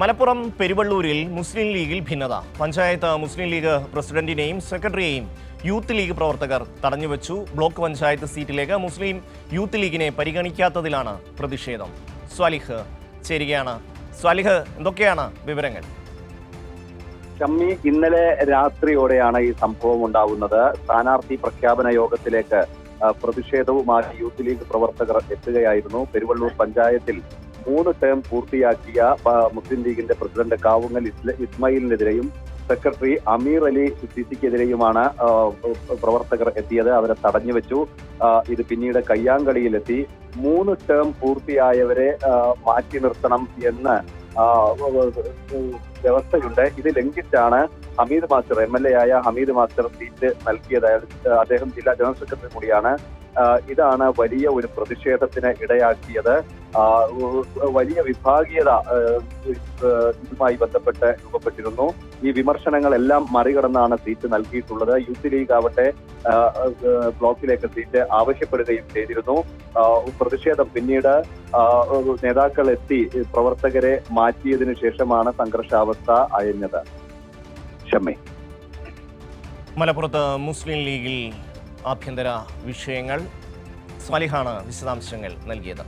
മലപ്പുറം പെരുവള്ളൂരിൽ മുസ്ലിം ലീഗിൽ ഭിന്നത. പഞ്ചായത്ത് മുസ്ലിം ലീഗ് പ്രസിഡന്റിനെയും സെക്രട്ടറിയെയും യൂത്ത് ലീഗ് പ്രവർത്തകർ തടഞ്ഞുവെച്ചു. ബ്ലോക്ക് പഞ്ചായത്ത് സീറ്റിലേക്ക് മുസ്ലിം യൂത്ത് ലീഗിനെ പരിഗണിക്കാത്തതിലാണ് പ്രതിഷേധം. സ്വാലിഹ് ചേരുകയാണ്. സ്വാലിഹ് എന്തൊക്കെയാണ് വിവരങ്ങൾ? ഷമ്മി ഇന്നലെ രാത്രിയോടെയാണ് ഈ സംഭവം ഉണ്ടാവുന്നത്. സ്ഥാനാർത്ഥി പ്രഖ്യാപന യോഗത്തിലേക്ക് പ്രതിഷേധവുമായി യൂത്ത് ലീഗ് പ്രവർത്തകർ എത്തുകയായിരുന്നു. പെരുവള്ളൂർ പഞ്ചായത്തിൽ മൂന്ന് ടേം പൂർത്തിയാക്കിയ മുസ്ലിം ലീഗിന്റെ പ്രസിഡന്റ് കാവുങ്ങൽ ഇസ്മായിലിനെതിരെയും സെക്രട്ടറി അമീർ അലി സിദ്ദിഖിക്കെതിരെയുമാണ് പ്രവർത്തകർ എത്തിയത്. അവരെ തടഞ്ഞു വെച്ചു ഇത് പിന്നീട് കയ്യാങ്കളിയിലെത്തി. മൂന്ന് ടേം പൂർത്തിയായവരെ മാറ്റി നിർത്തണം എന്ന് വ്യവസ്ഥയുണ്ട്. ഇത് ലംഘിച്ചാണ് Hameed master M L A ആയ ഹമീദ് മാസ്റ്റർ സീറ്റ് നൽകിയത്. അദ്ദേഹം ജില്ലാ ജനറൽ സെക്രട്ടറി കൂടിയാണ്. ഇതാണ് വലിയ ഒരു പ്രതിഷേധത്തിന് ഇടയാക്കിയത്. വലിയ വിഭാഗീയത ഇതുമായി ബന്ധപ്പെട്ട് രൂപപ്പെട്ടിരുന്നു. ഈ വിമർശനങ്ങളെല്ലാം മറികടന്നാണ് സീറ്റ് നൽകിയിട്ടുള്ളത്. യൂത്ത് ലീഗ് ആവട്ടെ ബ്ലോക്കിലേക്ക് സീറ്റ് ആവശ്യപ്പെടുകയും ചെയ്തിരുന്നു. പ്രതിഷേധം പിന്നീട് നേതാക്കൾ എത്തി പ്രവർത്തകരെ മാറ്റിയതിനു ശേഷമാണ് സംഘർഷാവസ്ഥ അയഞ്ഞത് ഷമ്മേ. മലപ്പുറത്ത് മുസ്ലിം ലീഗിൽ ആഭ്യന്തര വിഷയങ്ങൾ സ്വാലിഹാണ് വിശദാംശങ്ങൾ നൽകിയത്.